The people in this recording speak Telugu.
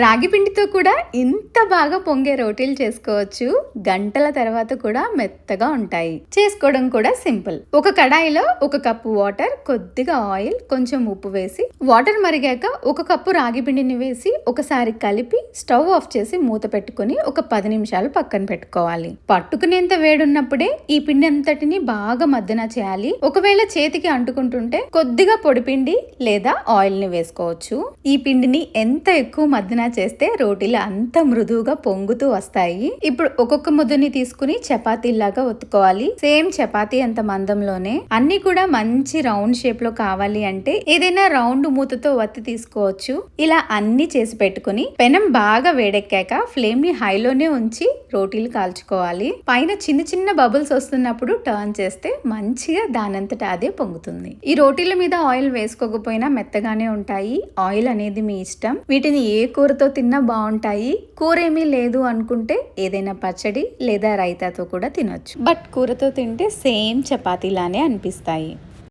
రాగి పిండితో కూడా ఇంత బాగా పొంగే రోటీలు చేసుకోవచ్చు. గంటల తర్వాత కూడా మెత్తగా ఉంటాయి. చేసుకోవడం కూడా సింపుల్. ఒక కడాయిలో ఒక కప్పు వాటర్ కొద్దిగా ఆయిల్ కొంచెం ఉప్పు వేసి వాటర్ మరిగాక ఒక కప్పు రాగి పిండిని వేసి ఒకసారి కలిపి స్టవ్ ఆఫ్ చేసి మూత పెట్టుకుని ఒక పది నిమిషాలు పక్కన పెట్టుకోవాలి. పట్టుకునేంత వేడున్నప్పుడే ఈ పిండి అంతటిని బాగా మద్దన చేయాలి. ఒకవేళ చేతికి అంటుకుంటుంటే కొద్దిగా పొడిపిండి లేదా ఆయిల్ని వేసుకోవచ్చు. ఈ పిండిని ఎంత ఎక్కువ మద్దన చేస్తే రోటీలు అంత మృదువుగా పొంగుతూ వస్తాయి. ఇప్పుడు ఒక్కొక్క ముద్దని తీసుకుని చపాతీలాగా ఒత్తుకోవాలి. సేమ్ చపాతీ అంత మందంలోనే. అన్ని కూడా మంచి రౌండ్ షేప్లో కావాలి అంటే ఏదైనా రౌండ్ మూతతో వత్తి తీసుకోవచ్చు. ఇలా అన్ని చేసి పెట్టుకుని పెనం బాగా వేడెక్కాక ఫ్లేమ్ని హైలోనే ఉంచి రోటీలు కాల్చుకోవాలి. పైన చిన్న చిన్న బబుల్స్ వస్తున్నప్పుడు టర్న్ చేస్తే మంచిగా దానంతట అదే పొంగుతుంది. ఈ రోటీల మీద ఆయిల్ వేసుకోకపోయినా మెత్తగానే ఉంటాయి. ఆయిల్ అనేది మీ ఇష్టం. వీటిని ఏ కూరతో తిన్నా బాగుంటాయి. కూర ఏమీ లేదు అనుకుంటే ఏదైనా పచ్చడి లేదా రైతాతో కూడా తినొచ్చు. బట్ కూరతో తింటే సేమ్ చపాతీలానే అనిపిస్తాయి.